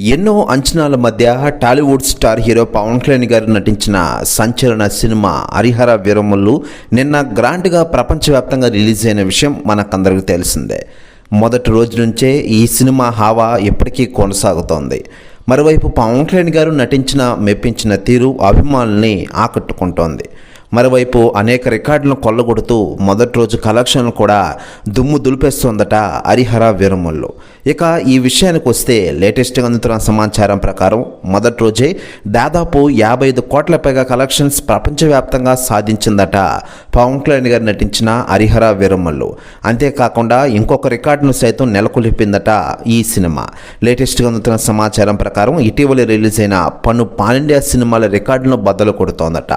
ఎన్నో అంచనాల మధ్య Tollywood star hero Pawan Kalyan గారు నటించిన సంచలన సినిమా హరిహర వీరములు నిన్న గ్రాండ్గా ప్రపంచవ్యాప్తంగా రిలీజ్ అయిన విషయం మనకందరికీ తెలిసిందే. మొదటి రోజు నుంచే ఈ సినిమా హావా ఎప్పటికీ కొనసాగుతోంది. మరోవైపు పవన్ కళ్యాణ్ గారు నటించిన మెప్పించిన తీరు అభిమానుల్ని ఆకట్టుకుంటోంది. మరోవైపు అనేక రికార్డులను కొల్లగొడుతూ మొదటి రోజు కలెక్షన్లు కూడా దుమ్ము దులిపేస్తోందట హరిహర వీరమల్లు. ఇక ఈ విషయానికి వస్తే లేటెస్ట్గా అందుతున్న సమాచారం ప్రకారం మొదటి రోజే దాదాపు యాభై ఐదు కోట్ల పైగా కలెక్షన్స్ ప్రపంచవ్యాప్తంగా సాధించిందట పవన్ కళ్యాణ్ గారు నటించిన హరిహర వీరమల్లు. అంతేకాకుండా ఇంకొక రికార్డును సైతం నెలకొల్పిందట ఈ సినిమా. లేటెస్ట్గా అందుతున్న సమాచారం ప్రకారం ఇటీవల రిలీజ్ అయిన పన్ను పాన్ ఇండియా సినిమాల రికార్డులను బద్దలు కొడుతోందట.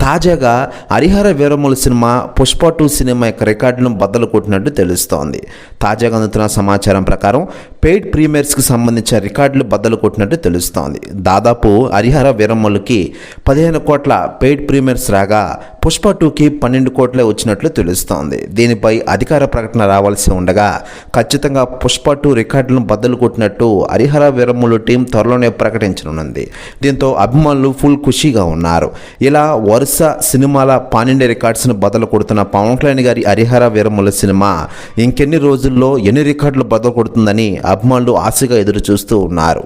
తాజాగా Harihara Veeramallu cinema Pushpa two cinema యొక్క రికార్డును బద్దలు కొట్టినట్టు తెలుస్తోంది. తాజాగా అందుతున్న సమాచారం ప్రకారం పెయిడ్ ప్రీమియర్స్కి సంబంధించిన రికార్డులు బద్దలు కొట్టినట్టు తెలుస్తోంది. దాదాపు హరిహర వీరమ్మలకి పదిహేను కోట్ల పెయిడ్ ప్రీమియర్స్ రాగా పుష్ప టూకి పన్నెండు కోట్లే వచ్చినట్లు తెలుస్తోంది. దీనిపై అధికార ప్రకటన రావాల్సి ఉండగా ఖచ్చితంగా పుష్ప టూ రికార్డులను బద్దలు కొట్టినట్టు హరిహర వీరమ్మలు టీం త్వరలోనే ప్రకటించనున్నది దీంతో అభిమానులు ఫుల్ ఖుషీగా ఉన్నారు. ఇలా వరుస సినిమాల పానిండే రికార్డ్స్ను బద్దలు కొడుతున్న పవన్ కళ్యాణ్ గారి హరిహర వీరముల సినిమా ఇంకెన్ని రోజుల్లో ఎన్ని రికార్డులు బద్దలు కొడుతుందని అభిమానులు ఆశగా ఎదురు చూస్తూ ఉన్నారు.